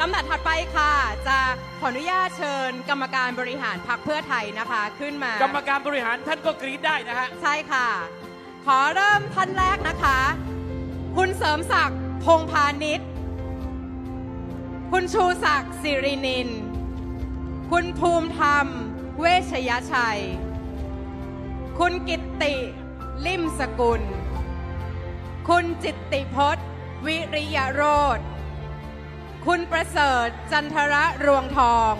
ลำดับถัดไปค่ะ จะขออนุญาตเชิญ กรรมการบริหารพรรคเพื่อไทยนะคะ ขึ้นมากรรมการบริหารท่านก็กรี๊ดได้นะฮะ ใช่ค่ะ ขอเริ่มท่านแรกนะคะ คุณเสริมศักดิ์พงษ์พาณิชย์ คุณชูศักดิ์สิรินิน คุณภูมิธรรม เวชยชัย คุณกิตติ ลิมสกุล คุณจิตติพจน์ วิริยโรธ คุณประเสริฐจันทระรวงทอง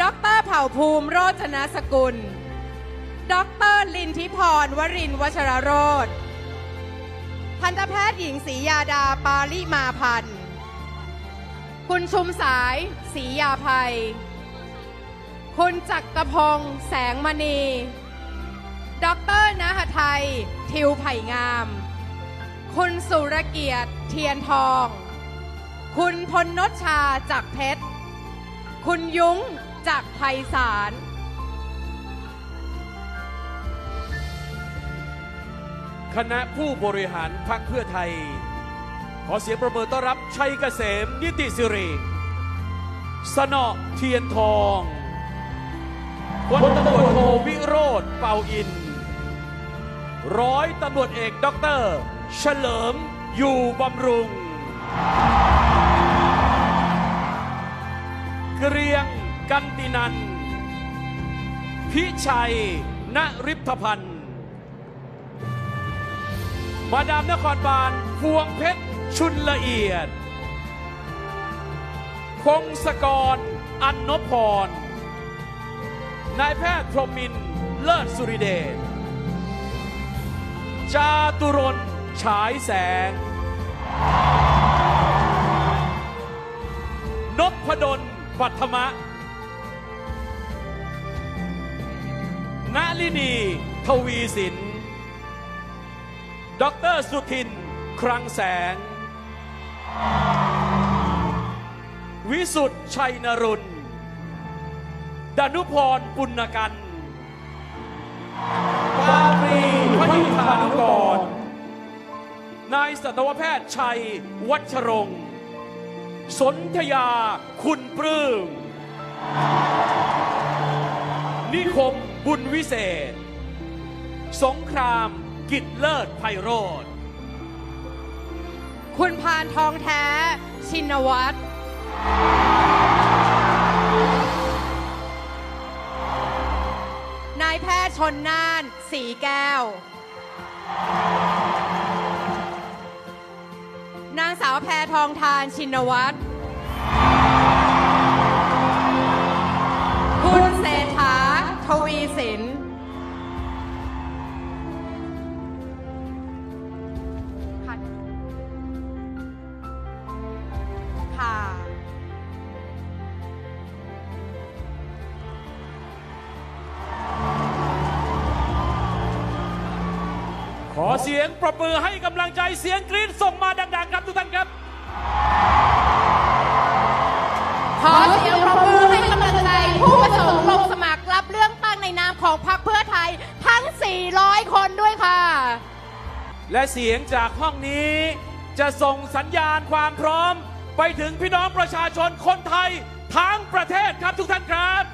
ดรเผ่าภูมิโรจนสกุล ดรลินทิพรวรินวชรโรธทันตแพทย์หญิงศรียาดาปาลิมาพันธ์ คุณชุมสายศรียาภัย คุณจักรพงษ์แสงมณี ดรนหไทยทิวไผ่งาม คุณสุรเกียรติเทียนทอง คุณพลนชชาจากเพชร คุณยุ้งจากไพศาล คณะผู้บริหารพรรคเพื่อไทย ขอเสียงประเมินต้อนรับชัยเกษมนิติสิริ สนอเทียนทองพลตำรวจโทวิโรธเป่าอิน ร้อยตำรวจเอกด็อกเตอร์ เฉลิมอยู่บำรุง เกรียงกันตินัน พิชัย ณริพพันธ์ มาดามนครบาล พวงเพชร ชุนละเอียด พงศกร อันนพพรนายแพทย์พรหมิน เลิศสุริเดช จาตุรน ฉายแสง พดลปัทมะณลินี ทวีสินดอกเตอรสุทิน ครังแสง วิสุทธ์ชัยนรุณดานุพรปุณกันปาตรีพยุทธานุกร นายสัตวแพทย์ชัย วัชรงค์ สนธยาคุณปลื้มนิคมบุญวิเศษ สงครามกิจเลิศไพโรธคุณพานทองแท้ ชินวัตรนายแพทย์ชนน่านสีแก้วาวแพทองทานชินวัตร ขอเสียงประมือให้กำลังใจเสียงกรี๊ดส่งมาดังๆครับทุกท่านครับ ขอเสียงปรบมือให้กำลังใจ ผู้ประสงค์ลงสมัครรับเลือกตั้งในนามของพรรคเพื่อไทยทั้ง 400 คนด้วยค่ะ และเสียงจากห้องนี้ จะส่งสัญญาณความพร้อม ไปถึงพี่น้องประชาชนคนไทยทั้งประเทศครับทุกท่านครับ